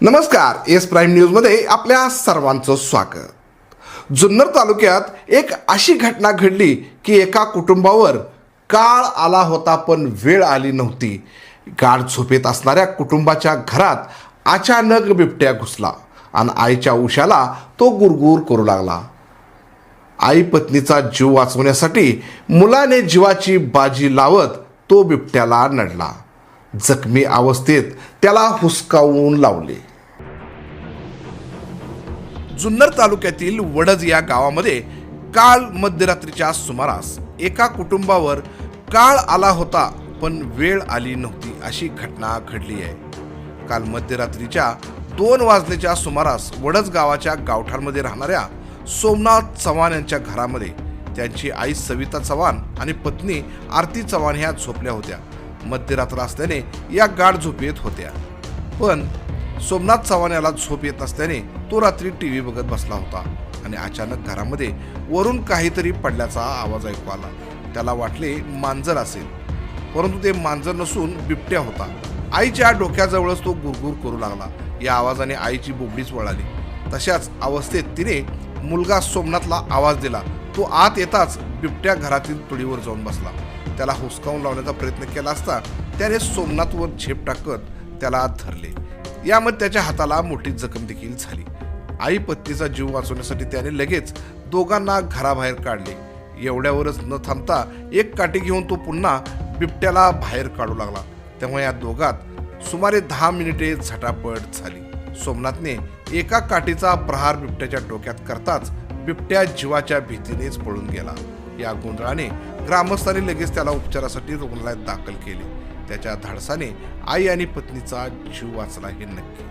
नमस्कार S prime न्यूजमध्ये आपल्या सर्वांचं स्वागत. जुन्नर तालुक्यात एक अशी घटना घडली की एका कुटुंबावर काळ आला होता पण वेळ आली नव्हती. गाढ झोपेत असणाऱ्या कुटुंबाच्या घरात अचानक बिबट्या घुसला आणि आईच्या उशाला तो गुरगुर करू लागला. आई पत्नीचा जीव वाचवण्यासाठी मुलाने जीवाची बाजी लावत तो बिबट्याला नडला. जखमी अवस्थेत त्याला हुसकावून लावले. जुन्नर तालुक्यातील वडज या गावामध्ये काल मध्यरात्रीच्या सुमारास एका कुटुंबावर काळ आला होता पण वेळ आली नव्हती अशी घटना घडली आहे. काल मध्यरात्रीच्या दोन वाजलेच्या सुमारास वडज गावाच्या गावठाणमध्ये राहणाऱ्या सोमनाथ चव्हाण यांच्या घरामध्ये त्यांची आई सविता चव्हाण आणि पत्नी आरती चव्हाण ह्या झोपल्या होत्या. मध्यरात्र असल्याने या गाढ झोपेत होत्या. पण सोमनाथ चव्हाण याला झोप येत नसल्याने तो रात्री टी व्ही बघत बसला होता आणि अचानक घरामध्ये वरून काहीतरी पडल्याचा आवाज ऐकू आला. त्याला वाटले मांजर असेल. परंतु ते मांजर नसून बिबट्या होता. आईच्या डोक्याजवळच तो गुरगुर करू लागला. या आवाजाने आईची बोबडीच वळाली. तशाच अवस्थेत तिने मुलगा सोमनाथला आवाज दिला. तो आत येताच बिबट्या घरातील तुळीवर जाऊन बसला. त्याला हुसकावून लावण्याचा प्रयत्न केला असता त्याने सोमनाथवर झेप टाकत त्याला धरले. यामध्ये त्याच्या हाताला मोठी जखम देखील झाली. आई पत्नीचा जीव वाचवण्यासाठी त्याने लगेच दोघांना घराबाहेर काढले. एवढ्यावरच न थांबता एक काठी घेऊन तो पुन्हा बिबट्याला बाहेर काढू लागला. तेव्हा या दोघात सुमारे दहा मिनिटे झटापट झाली. सोमनाथने एका काठीचा प्रहार बिबट्याच्या डोक्यात करताच बिबट्या जीवाच्या भीतीनेच पळून गेला. या गोंधळाने ग्रामस्थांनी लगेच त्याला उपचारासाठी रुग्णालयात दाखल केले. त्याच्या धाडसाने आई आणि पत्नीचा जीव वाचला हे नक्की.